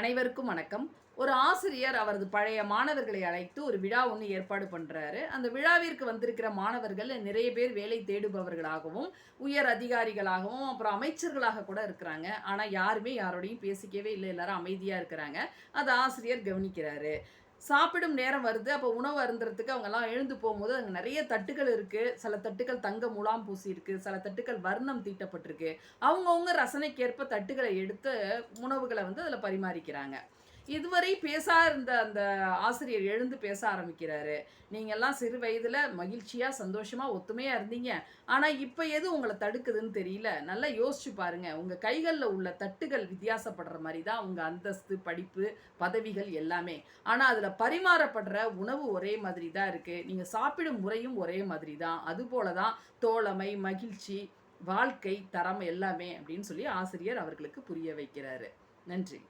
அனைவருக்கும் வணக்கம். ஒரு ஆசிரியர் அவரது பழைய மாணவர்களை அழைத்து ஒரு விழா ஒன்று ஏற்பாடு பண்ணுறாரு அந்த விழாவிற்கு வந்திருக்கிற மாணவர்கள் நிறைய பேர் வேலை தேடுபவர்களாகவும் உயர் அதிகாரிகளாகவும் அப்புறம் அமைச்சர்களாக கூட இருக்கிறாங்க. ஆனால் யாருமே யாரோடையும் பேசிக்கவே இல்லை. எல்லாரும் அமைதியாக இருக்கிறாங்க. அதை ஆசிரியர் கவனிக்கிறாரு. சாப்பிடும் நேரம் வருது. அப்போ உணவு அருந்துறதுக்கு அவங்கெல்லாம் எழுந்து போகும்போது அங்கே நிறைய தட்டுகள் இருக்கு. சில தட்டுகள் தங்க முலாம் பூசி இருக்கு. சில தட்டுகள் வர்ணம் தீட்டப்பட்டிருக்கு. அவங்கவுங்க ரசனைக்கேற்ப தட்டுகளை எடுத்து உணவுகளை வந்து அதில் பரிமாறிக்கிறாங்க. இதுவரை பேசா இருந்த அந்த ஆசிரியர் எழுந்து பேச ஆரம்பிக்கிறாரு. நீங்க எல்லாம் சிறு வயதுல மகிழ்ச்சியா சந்தோஷமா ஒத்துமையா இருந்தீங்க. ஆனா இப்ப எது உங்களை தடுக்குதுன்னு தெரியல. நல்லா யோசிச்சு பாருங்க. உங்க கைகள்ல உள்ள தட்டுகள் வித்தியாசப்படுற மாதிரி தான் உங்க அந்தஸ்து படிப்பு பதவிகள் எல்லாமே. ஆனா அதுல பரிமாறப்படுற உணவு ஒரே மாதிரி தான் இருக்கு. நீங்க சாப்பிடும் முறையும் ஒரே மாதிரி தான். அது போலதான் தோழமை மகிழ்ச்சி வாழ்க்கை தரம் எல்லாமே அப்படின்னு சொல்லி ஆசிரியர் அவர்களுக்கு புரிய வைக்கிறாரு. நன்றி.